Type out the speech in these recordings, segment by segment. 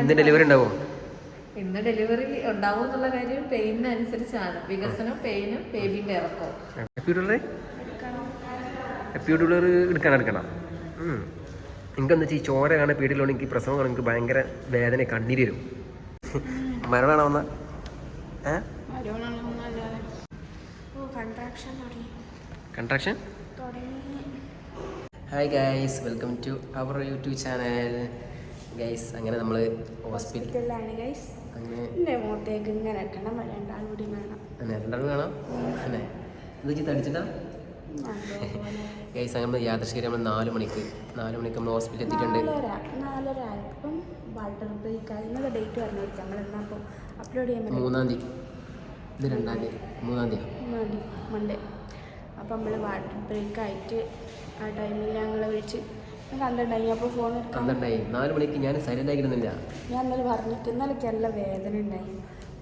ഇന്ന് ഡെലിവറി ഉണ്ടാവോ? ഇന്ന് ഡെലിവറി ഉണ്ടാവും എന്നുള്ള കാര്യം പെയിനനുസരിച്ചാണ് വികസനം പെയിനും ബേബിന്റെ ഇറക്കവും. എടുക്കാൻ എടുക്കണം എനിക്കെന്താ വെച്ചാൽ ഈ ചോര കാണാൻ പീടിയിലുള്ള എനിക്ക് പ്രസവം കാണാൻ എനിക്ക് ഭയങ്കര വേദന കണ്ണീര് വരും. മരണമാണോ വന്ന contraction hi guys welcome to our YouTube channel guys അങ്ങനെ നമ്മൾ ഹോസ്പിറ്റലിലാണ് ഗൈസ് അങ്ങനെ മുഖത്തേക്ക് ഇങ്ങനെ വെക്കണം രണ്ടാൾ കൂടി വേണം. അങ്ങനെ രണ്ടാളും വേണം? അല്ലേ? ഇത് തടിച്ചിട്ടാ? അതുപോലെ ഗൈസ് അങ്ങനെ യാദൃശ്ശേരി നമ്മൾ നാല് മണിക്ക് നാല് മണിക്ക് നമ്മൾ ഹോസ്പിറ്റലിൽ എത്തിയിട്ടുണ്ട്. നാലര ആയപ്പം വാട്ടർ ബ്രേക്ക് ആയി. ഡേറ്റ് പറഞ്ഞു കൊടുക്കാം നമ്മൾ എന്നാ അപ്പോൾ അപ്ലോഡ് ചെയ്യാൻ മൂന്നാം തീയതി. ഇത് രണ്ടാം തീയതി. മൂന്നാം തീയതി. മതി മൺഡേ അപ്പം നമ്മൾ വാട്ടർ ബ്രേക്ക് ആയിട്ട് ആ ടൈമിൽ ഞങ്ങളെ വിളിച്ച് കണ്ടിട്ടുണ്ടായി അപ്പോൾ ഫോൺ പന്ത്രണ്ടായി. നാല് മണിക്ക് ഞാൻ സൈലന്റ് ആയിരുന്നില്ല ഞാൻ ഇന്നലെ പറഞ്ഞിട്ട് ഇന്നലെ നല്ല വേദന ഉണ്ടായി.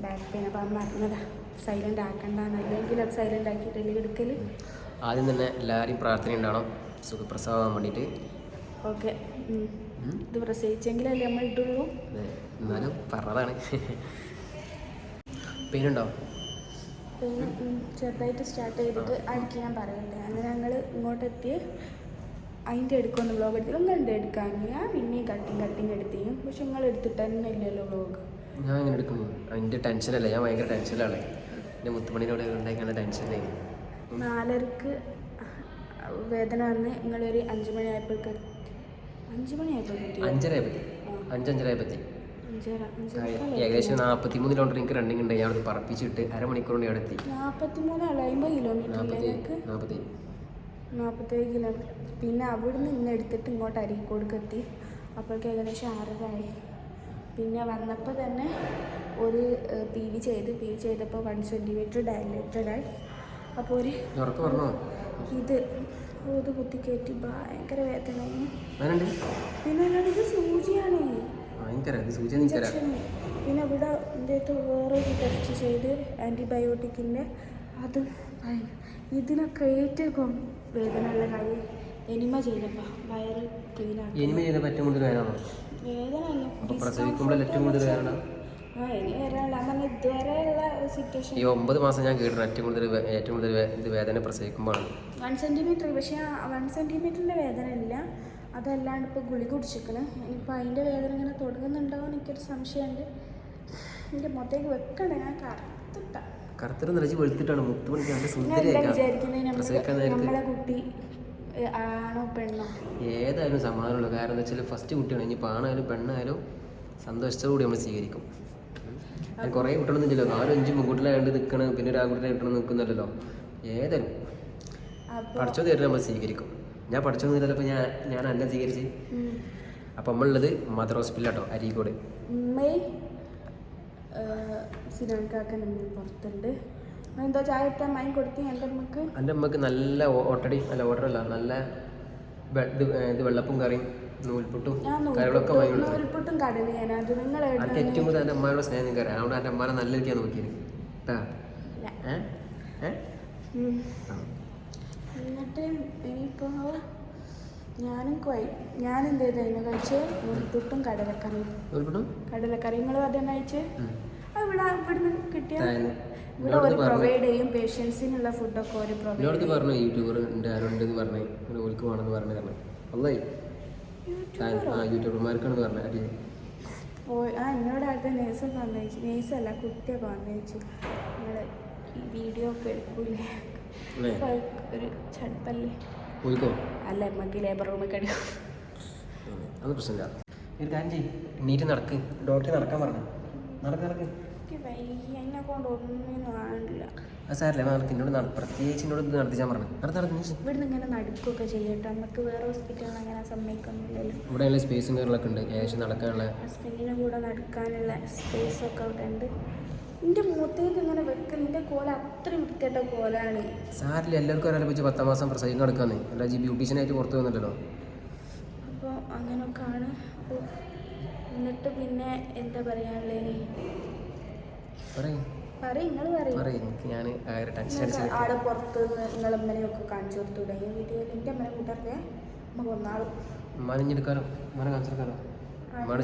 ബാക്ക് പെയിൻ അപ്പം അമ്മ സൈലന്റ് സൈലന്റ് ആക്കണ്ടാന്ന്. അല്ലെങ്കിൽ അത് സൈലന്റ് ആക്കിയിട്ടല്ലേ എടുക്കൽ ആദ്യം തന്നെ എല്ലാവരും പ്രാർത്ഥന ഉണ്ടാവണം. സുഖപ്രസവമാകാൻ വേണ്ടിയിട്ട്. ഓക്കെ. ഇത് പ്രസവിച്ചെങ്കിലല്ലേ നമ്മൾ ഇട്ടുള്ളൂ. എന്നാലും പറഞ്ഞതാണ്. പെയിനുണ്ടോ പെയിൻ ചെറുതായിട്ട് സ്റ്റാർട്ട് ചെയ്തിട്ട് അടിക്ക് ഞാൻ പറയട്ടെ. അങ്ങനെ ഞങ്ങൾ ഇങ്ങോട്ട് എത്തി അതിന്റെ എടുക്കൊന്ന് വ്ളോഗ് എടുത്തില്ല. ഒന്നുണ്ട് എടുക്കാൻ ഞാൻ പിന്നെയും കട്ടിങ് കട്ടിങ് എടുത്തേയും പക്ഷെ നിങ്ങൾ എടുത്തിട്ട് തന്നെ ഇല്ലല്ലോ വ്ളോഗ് ഞാൻ അങ്ങനെ എടുക്കുന്നു. അതിന്റെ ടെൻഷനല്ല ഞാൻ ഭയങ്കര ടെൻഷനിലാണ് എന്റെ മുത്തുമണിനോട് ഉണ്ടായിക്കാണ് ടെൻഷനായി നാലരക്ക് വേദന വന്ന് നിങ്ങളൊരു അഞ്ച് മണിയായപ്പോഴേക്ക് അഞ്ച് മണിയായപ്പോഴേക്ക് അഞ്ചര പറ്റി അഞ്ചഞ്ചര പറ്റി അഞ്ചര ഏകദേശം നാൽപ്പത്തി മൂന്ന് കിലോമീറ്റർ എനിക്ക് റണ്ണിങ് ഉണ്ട്. ഞാൻ അവിടെ പറപ്പിച്ചിട്ട് അരമണിക്കൂർ കൊണ്ട് അവിടെ എത്തി. നാൽപ്പത്തി മൂന്നല്ല അമ്പത് കിലോമീറ്റർ നാൽപ്പത്തി നാൽപ്പത്തേഴ് കിലോമീറ്റർ പിന്നെ അവിടുന്ന് ഇന്ന് എടുത്തിട്ട് ഇങ്ങോട്ട് അരീക്കോടുക്ക് എത്തി. അപ്പോഴേക്ക് ഏകദേശം ആറരായി പിന്നെ വന്നപ്പോൾ തന്നെ ഒരു പി വി ചെയ്ത് പി വി ചെയ്തപ്പോൾ വൺ സെന്റിമീറ്റർ ഡയലേറ്റഡായി അപ്പോൾ ഒരു ഇത് ഇത് കുത്തിക്കയറ്റി ഭയങ്കര വേദന. പിന്നെ ഇത് സൂചിയാണ്. പിന്നെ ഇവിടെ എന്തേത്തോ വേറൊരു ടെസ്റ്റ് ചെയ്ത് ആന്റിബയോട്ടിക്കിന്റെ അത് ഇതിനൊക്കെ ഏറ്റവും വേദന ഉള്ള കാര്യം എനിമ ചെയ്തപ്പോൾ വയറ് ചെയ്ത കൂടുതൽ വേദന വേദന അപ്പോൾ പ്രസവിക്കുമ്പോൾ ഏറ്റവും കൂടുതൽ വേദന ഈ ഒമ്പത് മാസം ഞാൻ കേട്ടിട്ടുണ്ട് ഏറ്റവും കൂടുതൽ ഏറ്റവും കൂടുതൽ ഇത് വേദന പ്രസവിക്കുമ്പോഴാണ്. വൺ സെന്റിമീറ്റർ പക്ഷേ വൺ സെന്റിമീറ്ററിന്റെ വേദന ഇല്ല അതല്ലാണ്ട് ഇപ്പോൾ ഗുളിക കുടിച്ചിരിക്കണം ഇനിയിപ്പോൾ അതിന്റെ വേദന ഇങ്ങനെ തുടങ്ങുന്നുണ്ടോ എനിക്കൊരു സംശയമുണ്ട്. എന്റെ മൊത്തേക്ക് വെക്കണ്ട ഞാൻ കറുത്തിട്ട. കറുത്തിട്ട് നിറച്ച് വെളുത്തിട്ടാണ്. മുത്തുമണിക്ക് നല്ല സുന്ദരിയാക്കാം പ്രസവിക്കാൻ നേരത്ത്. ഏതായാലും സമാധാനമുള്ളൂ. കാരണം എന്താ വെച്ചാൽ ഫസ്റ്റ് കുട്ടിയാണ്. ഇനിയിപ്പോൾ ആണായാലും പെണ്ണായാലും സന്തോഷത്തോടുകൂടി നമ്മൾ സ്വീകരിക്കും. ഞാൻ കുറേ കുട്ടികളൊന്നും ഇല്ലല്ലോ. നാലും അഞ്ചും പെൺകുട്ടികളായിട്ട് നിൽക്കണം പിന്നെ ഒരു ആൺകുട്ടിയെ കിട്ടണം നിൽക്കുന്നല്ലോ ഏതായാലും പഠിച്ചോ തരുന്ന നമ്മൾ സ്വീകരിക്കും. ഞാൻ പഠിച്ചോ അപ്പോൾ ഞാൻ ഞാൻ അന്നെ സ്വീകരിച്ച്. അപ്പം നമ്മളുള്ളത് മദർ ഹോസ്പിറ്റൽ കേട്ടോ അരീക്കോട് മെയ് സിനാൻകാക്കൻ പുറത്തുണ്ട്. എന്തോ ചായ ഇട്ടാൻ വാങ്ങി കൊടുത്തി എന്റെ അമ്മയ്ക്ക്? എന്റെ അമ്മയ്ക്ക് നല്ല ഓട്ടടി അല്ല ഓട്ടറല്ല നല്ല ഇത് വെള്ളപ്പും കറിയും നൂൽപുട്ടും കറികളൊക്കെ വാങ്ങി നൂൽപുട്ടും കടൽ ഞാൻ അത് നിങ്ങൾ എനിക്ക് ഏറ്റവും കൂടുതൽ എന്റെ അമ്മയുടെ സ്നേഹം അറിയാം. അതുകൊണ്ട് എന്റെ അമ്മനെ നല്ല രീതിയാണ് നോക്കിയത് കേട്ടാ. എന്നിട്ട് ഇനിയിപ്പോൾ ഞാനും ഞാൻ എന്ത് ചെയ്തു അതിനെ കഴിച്ച്? നൂൽപുട്ടും കടലക്കറിയും. നൂൽപുട്ടും കടലക്കറി നിങ്ങൾ അത് തന്നെ കഴിച്ച്. അത് ഇവിടെ ഇവിടുന്ന് കിട്ടിയ. ഇവിടെ ഒരു പ്രൊവൈഡ് ചെയ്യും. പേഷ്യൻസിനുള്ള ഫുഡൊക്കെ ഒരു പ്രൊവൈഡ് പറഞ്ഞു യൂട്യൂബർ ഉണ്ട് ആരുണ്ട് എന്ന് പറഞ്ഞു. ഇങ്ങനെ ഓൽക്ക് വേണമെന്ന് പറഞ്ഞു പറഞ്ഞു അല്ലായി. ആ യൂട്യൂബർമാർക്കാണെന്ന് പറഞ്ഞു അടി. പോയി ആ എന്നോട് അടുത്ത നേഴ്സ് പറഞ്ഞു നേഴ്സല്ല കുട്ടിയൊക്കെ ചോദിച്ചു നിങ്ങൾ വീഡിയോ ഒക്കെ എടുക്കൂലേ? ഒരു ചടുപ്പല്ലേ? ഓൽക്കോ അല്ല ലേബർ റൂമിൽ കഴിയും അത് പ്രശ്നമില്ല. ഒരു കാര്യം ചെയ്യ്. എണീറ്റ് നടക്ക്. ഡോക്ടറെ നടക്കാൻ പറഞ്ഞു. നടക്ക് നടക്ക്. എന്നെ കൊണ്ട് ഒന്നും കാണില്ല അത് സാറില്ല നടക്ക്. എന്നോട് നട പ്രത്യേകിച്ച് എന്നോട് ഇത് നടത്തിച്ചാൽ പറഞ്ഞു. നടത്ത് നടക്ക്. നീ ഇവിടുന്ന് ഇങ്ങനെ നടക്കുകയൊക്കെ ചെയ്യട്ടെ. നമുക്ക് വേറെ ഹോസ്പിറ്റലിൽ അങ്ങനെ സമ്മതിക്കൊന്നുമില്ലല്ലോ. ഇവിടെ നല്ല സ്പേസും കാര്യങ്ങളൊക്കെ ഉണ്ട്. ഏകദേശം നടക്കാനുള്ള ഹസ്ബൻഡിനും കൂടെ നടക്കാനുള്ള സ്പേസ് ഒക്കെ അവിടെ ഉണ്ട് എന്റെ മുഖത്തേക്ക് ഇങ്ങനെ എന്റെ കോല അത്രയും വൃത്തിയായിട്ട കോലാണ്. സാറില്ല എല്ലാവർക്കും ഒരാളെ വെച്ച് പത്താം മാസം പ്രസവിക്കാൻ നടക്കാന്ന്. അല്ല ജി ബ്യൂട്ടീഷ്യനായിട്ട് പുറത്ത് വന്നിട്ടല്ലോ അപ്പോൾ അങ്ങനെയൊക്കെ ആണ് അപ്പോൾ എന്നിട്ട് പിന്നെ എന്താ പറയാനുള്ളത് പറയും. ഞാൻ പുറത്ത് അമ്മനെയൊക്കെ കാണിച്ചു കൊടുത്തൂടെ? ഈ വീഡിയോയിൽ എന്റെ അമ്മനെ കൂട്ടറിയാം നമുക്ക് ഒന്നാളും ഉമ്മാനെ മന കാണിച്ചെടുക്കാലോ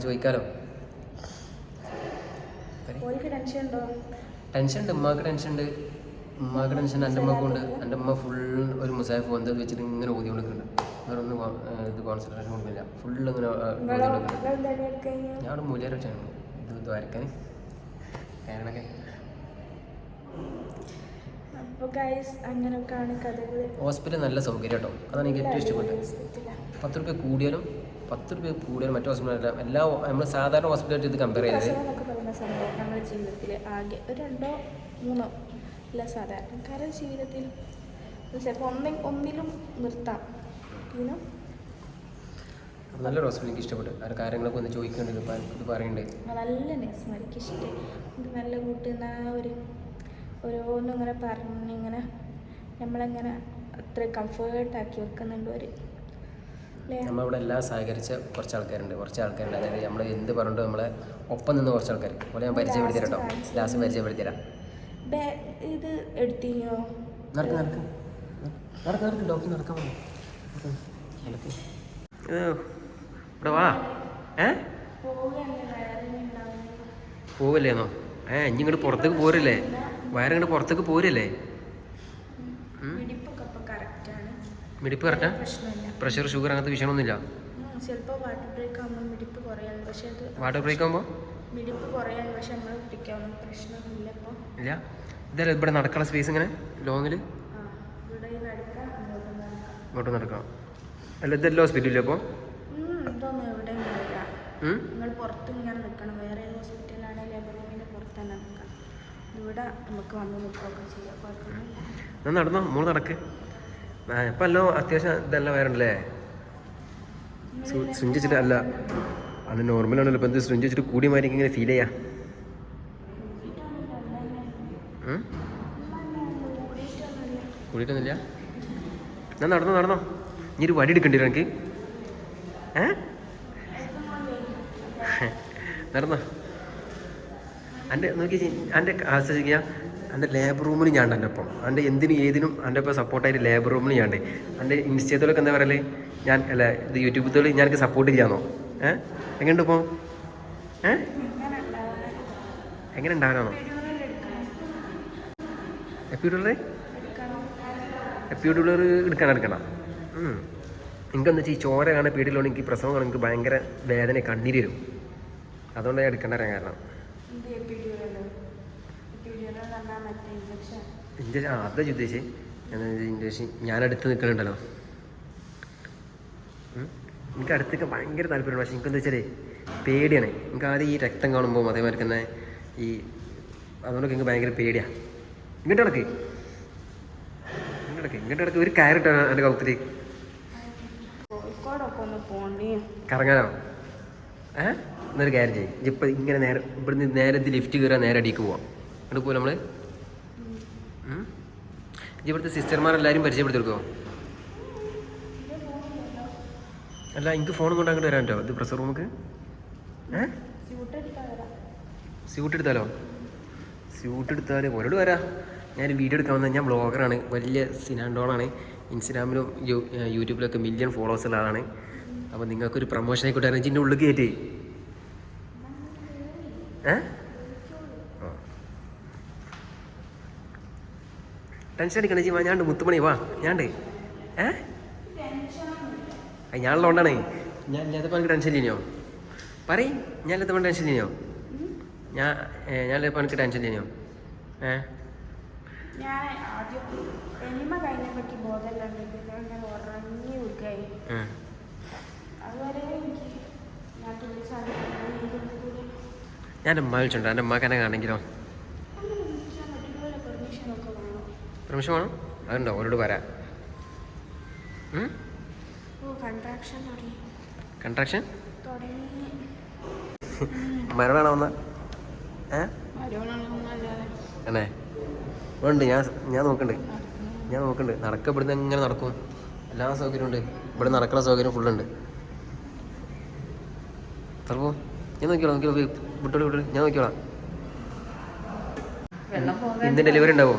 ചോദിക്കാലോ? ടെൻഷൻ ഉണ്ടോ? ഉമ്മാക്ക് ടെൻഷൻ ഉണ്ട്. ഉമ്മാക്ക് ടെൻഷൻ എന്റെ ഉമ്മക്കുണ്ട് എന്റെ ഉമ്മ ഫുൾ ഒരു മുസാഫ് വന്നത് വെച്ചിട്ട് ഇങ്ങനെ ഊതി കൊടുക്കുന്നുണ്ട് വേറെ ഒന്നും ഇത് കോൺസെൻട്രേഷൻ കൊടുക്കില്ല ഫുൾ ഇങ്ങനെ എന്താ ഞാൻ അവിടെ മൂല്യം ഇത് ദ്വാരക്കാൻ കാരണമൊക്കെ ഹോസ്പിറ്റൽ നല്ല സൗകര്യം കേട്ടോ. അതാണ് എനിക്ക് ഏറ്റവും ഇഷ്ടപ്പെട്ടത്. പത്ത് റുപ്യ കൂടിയാലും പത്ത് രൂപ കൂടിയാലും മറ്റു ഹോസ്പിറ്റലും എല്ലാ നമ്മൾ സാധാരണ ഹോസ്പിറ്റലായിട്ട് ഇത് കമ്പയർ ചെയ്തത് ജീവിതത്തിൽ ആകെ ഒരു രണ്ടോ മൂന്നോ അല്ല സാധാരണക്കാരുടെ ജീവിതത്തിൽ ചിലപ്പോൾ ഒന്നി ഒന്നിലും നിർത്താം. പിന്നെ? നല്ല ഹോസ്പിറ്റൽ എനിക്ക് ഇഷ്ടപ്പെട്ടു അവരുടെ കാര്യങ്ങളൊക്കെ ഒന്ന് ചോദിക്കേണ്ടത് ഇത് പറയണ്ടേ? നല്ല നേഴ്സുമാർക്ക് ഇഷ്ടമായി ഇത് നല്ല കൂട്ടുന്ന ഒരു ഓരോന്നും ഇങ്ങനെ പറഞ്ഞിങ്ങനെ നമ്മളിങ്ങനെ അത്ര കംഫേർട്ടാക്കി വെക്കുന്നുണ്ട് ഒരു നമ്മളിവിടെ എല്ലാം സഹകരിച്ച കുറച്ച് ആൾക്കാരുണ്ട് കുറച്ച് ആൾക്കാരുണ്ട് അതായത് നമ്മൾ എന്ത് പറഞ്ഞിട്ട് നമ്മളെ ഒപ്പം നിന്ന് കുറച്ച് ആൾക്കാർ പോലെ ഞാൻ പരിചയപ്പെടുത്തി തരാം കേട്ടോ ലാസ്റ്റ് പരിചയപ്പെടുത്തി തരാം ബേ ഇത് എടുത്തിനോ? നടക്ക് നടക്ക്. നടക്ക് നടക്ക്. ഡോക്ടർ നടക്കാൻ നടക്ക്. ഇവിടെ വാ. ഏ? പോവല്ലേന്നോ ഏ ഇനി ഇങ്ങോട്ട് പുറത്തേക്ക് പോരല്ലേ? വയറിങ്ങോട്ട് പുറത്തേക്ക് പോരല്ലേ? മിടിപ്പ് കറക്റ്റാ? പ്രഷർ ഷുഗർ അങ്ങനത്തെ വിഷയമൊന്നുമില്ല? ചിലപ്പോൾ വാട്ടർ ബ്രേക്ക് ആകുമ്പോൾ മിടിപ്പ് കുറയാണ് പക്ഷേ അത് വാട്ടർ ബ്രേക്ക് ആകുമ്പോൾ മിടിപ്പ് കുറയാണ് പക്ഷെ നമ്മൾ ഇല്ല? ഇതല്ല ഇവിടെ നടക്കാനുള്ള സ്പേസ് ഇങ്ങനെ? ലോങ്ങിൽ ഇങ്ങോട്ട് നടക്കാം. അല്ല ഇതല്ല ഹോസ്പിറ്റലില്ല അപ്പോൾ നിങ്ങൾ പുറത്ത് ഇങ്ങനെ നിൽക്കണം വേറെ ഏത് ഹോസ്പിറ്റലാണെങ്കിൽ ലേബർ പുറത്ത് തന്നെ നിൽക്കണം ഇവിടെ നമുക്ക് വന്ന് നിൽക്കുകയൊക്കെ ചെയ്യാം. കുഴപ്പമൊന്നുമില്ല. എന്നാ നടന്നോ? മോൾ നടക്ക്. ഇപ്പം എല്ലാം അത്യാവശ്യം ഇതെല്ലാം വരണ്ടല്ലേ? സ്രിഞ്ച് അല്ല അത് നോർമലാണല്ലോ ഇപ്പം എന്ത് സ്രിഞ്ച് കൂടി മാറി ഇങ്ങനെ ഫീൽ ചെയ്യാം? കൂടിയിട്ടൊന്നുമില്ല. ഞാൻ നടന്നോ നടന്നോ? ഇനി ഒരു വടി എടുക്കണ്ടി എനിക്ക്. ഏ? നടന്നോ. എന്റെ നോക്കി എന്റെ ആശ്രയിക്കുക എന്റെ ലേബർ റൂമിന് ഞാൻ എന്റെ ഒപ്പം. എന്റെ എന്തിനും ഏതിനും എന്റെ ഒപ്പം സപ്പോർട്ടായിട്ട് ലേബർ റൂമിന് ഞാൻ എന്റെ ഇൻസ്റ്റത്തിലൊക്കെ എന്താ പറയൽ? ഞാൻ അല്ല ഇത് യൂട്യൂബിൽ ഞാൻ എനിക്ക് സപ്പോർട്ട് ചെയ്യാന്നോ? ഏഹ് എങ്ങനെയുണ്ട് ഇപ്പോൾ ഏഹ് എങ്ങനെ ഉണ്ടാകാനോ എപ്പിഡുള്ളർ എപ്പിഡുള്ളർ എടുക്കണം എടുക്കണം. എനിക്കെന്ന് വെച്ചാൽ ഈ ചോര കാണാൻ പീടിയിലുള്ള എനിക്ക് പ്രസവം കാണാൻ എനിക്ക് ഭയങ്കര വേദന കണ്ണീര് വരും. അതുകൊണ്ട് ഞാൻ എടുക്കേണ്ട കാരണം ഇത് എപ്പിഡ്യൂറലോ എപ്പിഡ്യൂറൽ എന്ന് പറഞ്ഞാൽ മറ്റേ ഇഞ്ചക്ഷൻ ആ അതാ ഉദ്ദേശിച്ചേ. ഇൻഡക്ഷൻ ഞാൻ അടുത്ത് നിൽക്കണുണ്ടല്ലോ. എനിക്ക് അടുത്തൊക്കെ ഭയങ്കര താല്പര്യമാണ്. പക്ഷെ എനിക്കെന്താ വെച്ചാലേ പേടിയാണ്. എനിക്ക് ആദ്യം ഈ രക്തം കാണുമ്പോൾ അതേമാതിരി തന്നെ ഈ അതുകൊണ്ടൊക്കെ എനിക്ക് ഭയങ്കര പേടിയാ. ഇങ്ങോട്ട് കിടക്ക് ഇങ്ങോട്ട് കിടക്ക് ഇങ്ങോട്ട് കിടക്ക് ഒരു കയറിട്ടാണ് എന്റെ കൗത്തിൽ പോണ്ടേ കറങ്ങാനോ? ഏ? എന്നൊരു കാര്യം ചെയ്യും. ഇപ്പം ഇങ്ങനെ നേരെ ഇവിടുന്ന് നേരെ ലിഫ്റ്റ് കയറാൻ നേരെ അടിക്ക് പോവാം. എന്നിട്ട് പോലും നമ്മൾ ഇവിടുത്തെ സിസ്റ്റർമാരെല്ലാവരും പരിചയപ്പെടുത്തി കൊടുക്കുമോ അല്ല എനിക്ക് ഫോൺ കൊണ്ട് അങ്ങോട്ട് വരാൻ ഇത് പ്രസർ റൂമുക്ക് സ്യൂട്ട് എടുത്താലോ? സ്യൂട്ട് എടുത്താൽ ഒരോട് വരാ. ഞാൻ വീഡിയോ എടുക്കാൻ വന്നത്. ഞാൻ ബ്ലോഗറാണ് വലിയ സിനാൻഡോളാണ്. ഇൻസ്റ്റാഗ്രാമിലും യൂട്യൂബിലൊക്കെ മില്യൺ ഫോളോവേഴ്സ് ഉള്ള ആളാണ്. അപ്പോൾ നിങ്ങൾക്കൊരു പ്രൊമോഷൻ ആയിക്കോട്ടെ. ഇതിന്റെ ഉള്ളിൽ കയറ്റി ഏ? ടെൻഷൻ അടിക്കണ ജീവാ ഞാണ്ട് മുത്തുമണി വാ ഞാണ്ട് ഏ? ഞാനുള്ള ഉണ്ടാണേ ഞാൻ ഇല്ലാത്തപ്പോൾ എനിക്ക് ടെൻഷൻ ഇല്ലയോ? പറയും ഞാൻ ഇല്ലാത്തപ്പോൾ ടെൻഷൻ ഇല്ലയോ? ഞാൻ ഞാൻ ഇല്ലാത്തപ്പോൾ എനിക്ക് ടെൻഷൻ ഇല്ലയോ? ഏ? ഞാൻ ആദ്യം എനിമ എന്റെ ബോധമില്ലാണ്ട് പിന്നെ അങ്ങനെ ഉറങ്ങി വിൽക്കായി ഉം. അതുവരെ എനിക്ക് ഞാൻ തുള്ളി സാധനം ഞാൻ എന്റെ അമ്മ വിളിച്ചിട്ടുണ്ട് എന്റെ അമ്മയ്ക്ക് എന്നെ കാണെങ്കിലോ പെർമിഷൻ ഒക്കെ വേണം അതുണ്ടോ അവരോട് വരാൻ? കൺട്രാക്ഷൻ മരണാണോ വന്ന? അല്ലേ? ഉണ്ട് ഞാൻ ഞാൻ നോക്കണ്ട്. ഞാൻ നോക്കണ്ട്. നടക്ക ഇവിടുന്ന് എങ്ങനെ നടക്കും? എല്ലാ സൗകര്യവും ഉണ്ട്. ഇവിടെ നടക്കുന്ന സൗകര്യം ഫുള്ളുണ്ട് ചിലപ്പോൾ ഞാൻ നോക്കിയോളാം നോക്കി വിട്ടോളൂ വിട്ടോളൂ. ഞാൻ നോക്കിയോളാം ഇന്ന് ഡെലിവറി ഉണ്ടാവോ?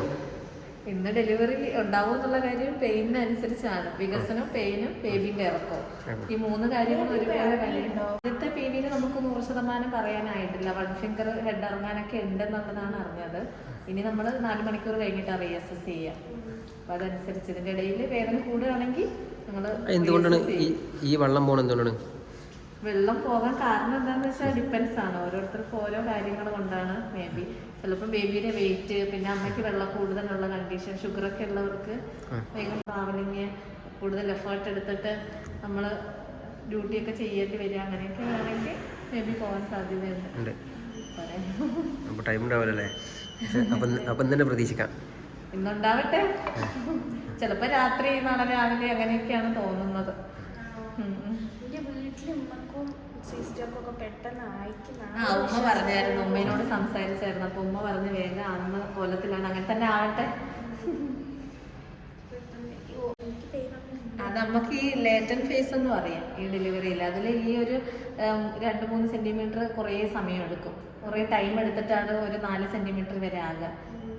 ഇന്ന് ഡെലിവറി ഉണ്ടാവും എന്നുള്ള കാര്യം പെയിനനുസരിച്ചാണ് വികസനം പെയിനും ബേബിന്റെ ഇറക്കവും. ഈ മൂന്ന് കാര്യങ്ങളും ഒരുപോലെ ഇന്നത്തെ ആദ്യത്തെ പി നമുക്ക് നൂറ് ശതമാനം പറയാനായിട്ടില്ല. വൺ ഫിംഗർ ഹെഡ് ഇറങ്ങാനൊക്കെ ഉണ്ടെന്നുള്ളതാണ് അറിഞ്ഞത്. ഇനി നമ്മൾ നാല് മണിക്കൂർ കഴിഞ്ഞിട്ട് റീഅസസ് ചെയ്യാം. അപ്പൊ അതനുസരിച്ച് ഇതിന്റെ ഇടയിൽ വേദന കൂടുകയാണെങ്കിൽ നമ്മൾ എന്തുകൊണ്ടാണ് ഈ ഈ വെള്ളം പോകണം എന്തുകൊണ്ടാണ്? വെള്ളം പോകാൻ കാരണം എന്താണെന്ന് വെച്ചാൽ ഡിപ്പെൻസ് ആണ്. ഓരോരുത്തർക്കും ഓരോ കാര്യങ്ങൾ കൊണ്ടാണ് മേ ബി ചിലപ്പോൾ ബേബിയുടെ വെയിറ്റ് പിന്നെ അമ്മയ്ക്ക് വെള്ളം കൂടുതലുള്ള കണ്ടീഷൻ ഷുഗർ ഒക്കെ ഉള്ളവർക്ക് വേഗം ട്രാവലിങ് കൂടുതൽ എഫേർട്ട് എടുത്തിട്ട് നമ്മൾ ഡ്യൂട്ടിയൊക്കെ ചെയ്യേണ്ടി വരിക. അങ്ങനെയൊക്കെ ആണെങ്കിൽ മേ ബി പോകാൻ സാധ്യതയുണ്ട്. അപ്പോൾ ടൈം ഉണ്ടാവില്ലല്ലേ അപ്പം അപ്പം തന്നെ പ്രതീക്ഷിക്കാം. ഇന്നുണ്ടാവട്ടെ. ചിലപ്പോൾ രാത്രി നാളെ രാവിലെ അങ്ങനെയൊക്കെയാണ് തോന്നുന്നത്. എന്റെ വീട്ടിൽ ഉമ്മക്കും സിസ്റ്റർക്കും ഒക്കെ പെട്ടെന്ന് അയക്കുന്നതാണ് ആ ഉമ്മ പറഞ്ഞായിരുന്നു. ഉമ്മയോട് സംസാരിച്ചായിരുന്നു. അപ്പൊ ഉമ്മ പറഞ്ഞു വേഗം അന്ന് കൊല്ലത്തിലാണ് അങ്ങനെ തന്നെ ആവട്ടെ. അത് നമുക്ക് ഈ ലേറ്റൻ ഫേസ് എന്ന് പറയാം ഈ ഡെലിവറിയിൽ അതിൽ ഈ ഒരു രണ്ട് മൂന്ന് സെന്റിമീറ്റർ കുറേ സമയം എടുക്കും. കുറേ ടൈം എടുത്തിട്ടാണ് ഒരു നാല് സെന്റിമീറ്റർ വരെ ആകുക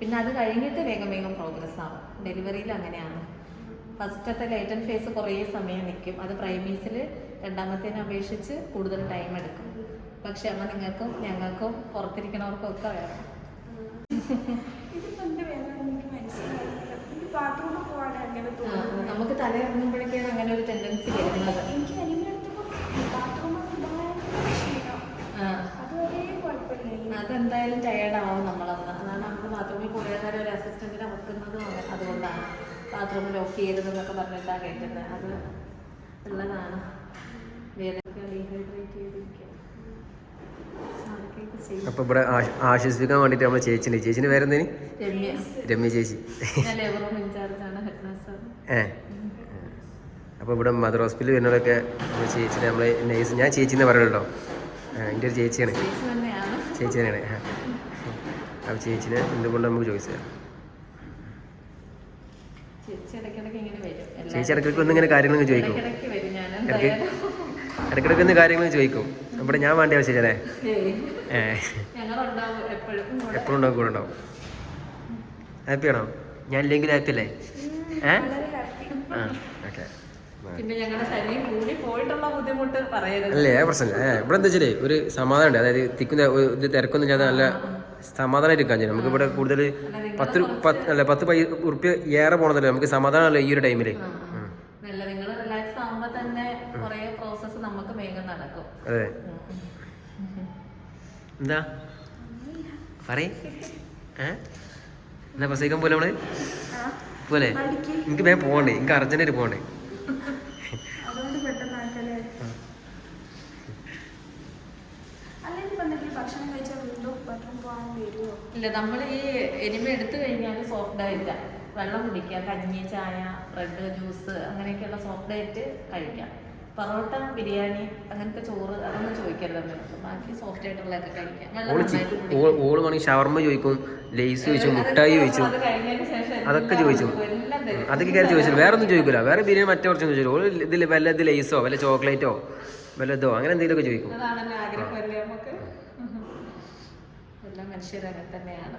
പിന്നെ അത് കഴിഞ്ഞിട്ട് വേഗം വേഗം പ്രോഗ്രസ് ആവും. ഡെലിവറിയിൽ അങ്ങനെയാണ്. ഫസ്റ്റത്തെ ലൈറ്റൻ ഫേസ് കുറേ സമയം നിൽക്കും അത് പ്രൈമീസിൽ രണ്ടാമത്തേനെ അപേക്ഷിച്ച് കൂടുതൽ ടൈം എടുക്കും. പക്ഷെ അമ്മ നിങ്ങൾക്കും ഞങ്ങൾക്കും പുറത്തിരിക്കണവർക്കും ഒക്കെ വേണം നമുക്ക് തല ഇറങ്ങുമ്പോഴേക്കാണ് അങ്ങനെ ഒരു ടെൻഡൻസി വരുന്നത്. അതെന്തായാലും ടയേർഡ് ആവും നമ്മളന്ന്. അതാണ് നമ്മൾ ബാത്റൂമിൽ കൂടുതൽ നേരം ഒരു അസിസ്റ്റന്റിനെ വെക്കുന്നതും അതുകൊണ്ടാണ്. ബാത്റൂമിൽ ലോക്ക് ചെയ്യരുതെന്നൊക്കെ പറഞ്ഞിട്ടാണ് കേട്ടത് അത് ഉള്ളതാണ്. വേദനയ്ക്ക് ഡീഹൈഡ്രേറ്റ് ചെയ്തിരിക്കുക അതൊക്കെയൊക്കെ ചെയ്യും അപ്പോൾ ഇവിടെ ആശ്- ആശ്വസിപ്പിക്കാൻ വേണ്ടിട്ട് നമ്മൾ ചേച്ചി ചേച്ചിന് പേരെന്തേനി? രമ്യ. ചേച്ചി. ഏ. അപ്പോൾ ഇവിടെ മദർ ഹോസ്പിറ്റലിൽ വരുന്നവരൊക്കെ ചേച്ചി ചേച്ചിനെ നമ്മൾ നേഴ്സ് ഞാൻ ചേച്ചി എന്ന് പറയുള്ളൂ എന്റെ ഒരു ചേച്ചിയാണ്. ചേച്ചി തന്നെയാണ്. അപ്പോൾ ചേച്ചിനെ എന്തുകൊണ്ട് നമുക്ക് ചോദിച്ചു ചേച്ചി ഇടയ്ക്കിടയ്ക്ക് ഇങ്ങനെ വരും എല്ലാ- ചേച്ചി ഇടയ്ക്കിടയ്ക്ക് ഒന്നിങ്ങനെ കാര്യങ്ങളൊക്കെ ചോദിക്കും. ഇടയ്ക്കിടയ്ക്ക് ഇടയ്ക്ക് ഒന്ന് കാര്യങ്ങൾ ചോദിക്കും. ഇവിടെ ഞാൻ വേണ്ട ആവശ്യം ചേച്ചേ ഏ. എപ്പോഴും ഉണ്ടാവും കൂടെ ഉണ്ടാവും. ഹാപ്പിയാണോ ഞാൻ ഇല്ലെങ്കിൽ ഹാപ്പി അല്ലേ? ഏ? ഹാപ്പി ആ ഓക്കെ അല്ലേ പ്രശ്നമില്ല. ഇവിടെ എന്താ വെച്ചാലേ ഒരു സമാധാനം ഉണ്ട്. അതായത് തിക്കുന്ന ഇത് തിരക്കൊന്നും ഇല്ലാതെ നല്ല സമാധാനമായിട്ട് ഇരിക്കാൻ ചെയ്യും. നമുക്ക് ഇവിടെ കൂടുതൽ പത്ത് പത്ത് അല്ല പത്ത് പൈ ഉറുപ്പ്യ ഏറെ പോണതല്ലേ? നമുക്ക് സമാധാനമല്ലേ ഈ ഒരു ടൈമിൽ നല്ല നിങ്ങൾ റിലാക്സ് ആവുമ്പോ തന്നെ കുറെ പ്രോസസ്സ് നമുക്ക് വേഗം നടക്കും അതെ. എന്താ? പറയേ. എന്നാ പ്രസവിക്കാൻ പോലെ നമ്മൾ? പോലെ. മടിക്ക് എനിക്ക് വേഗം പോകണ്ടേ എനിക്ക് അർജന്റായിട്ട് പോകണ്ടേ ഇല്ല നമ്മൾ ഈ എനിമ എടുത്തു കഴിഞ്ഞാൽ സോഫ്റ്റ് ഡയറ്റ് വെള്ളം കുടിക്കുക കഞ്ഞി ചായ ബ്രെഡ് ജ്യൂസ് അങ്ങനെയൊക്കെയുള്ള സോഫ്റ്റ് ഡയറ്റ് കഴിക്കാം. പൊറോട്ട ബിരിയാണി അങ്ങനത്തെ ചോറ് അതൊന്നും ചോദിക്കരുത് ബാക്കി സോഫ്റ്റ് ആയിട്ടുള്ളതൊക്കെ കഴിക്കാം. ഓൾ വേണമെങ്കിൽ ഷവർമ്മ ചോദിക്കും ലേസ് ചോദിച്ചു മുട്ടായി ചോദിച്ചു. അതൊക്കെ ചോദിച്ചു. അതൊക്കെ കയറി ചോദിച്ചില്ല വേറെ ഒന്നും ചോദിക്കില്ല വേറെ ബിരിയാണി മറ്റേ കുറച്ചൊന്നും ചോദിച്ചു ഓൾ ഇതിൽ വല്ല ഇത് ലേസോ വല്ല ചോക്ലേറ്റോ വല്ല ഇതോ അങ്ങനെ എന്തെങ്കിലുമൊക്കെ ചോദിക്കും. മനുഷ്യരങ്ങനെ തന്നെയാണ്.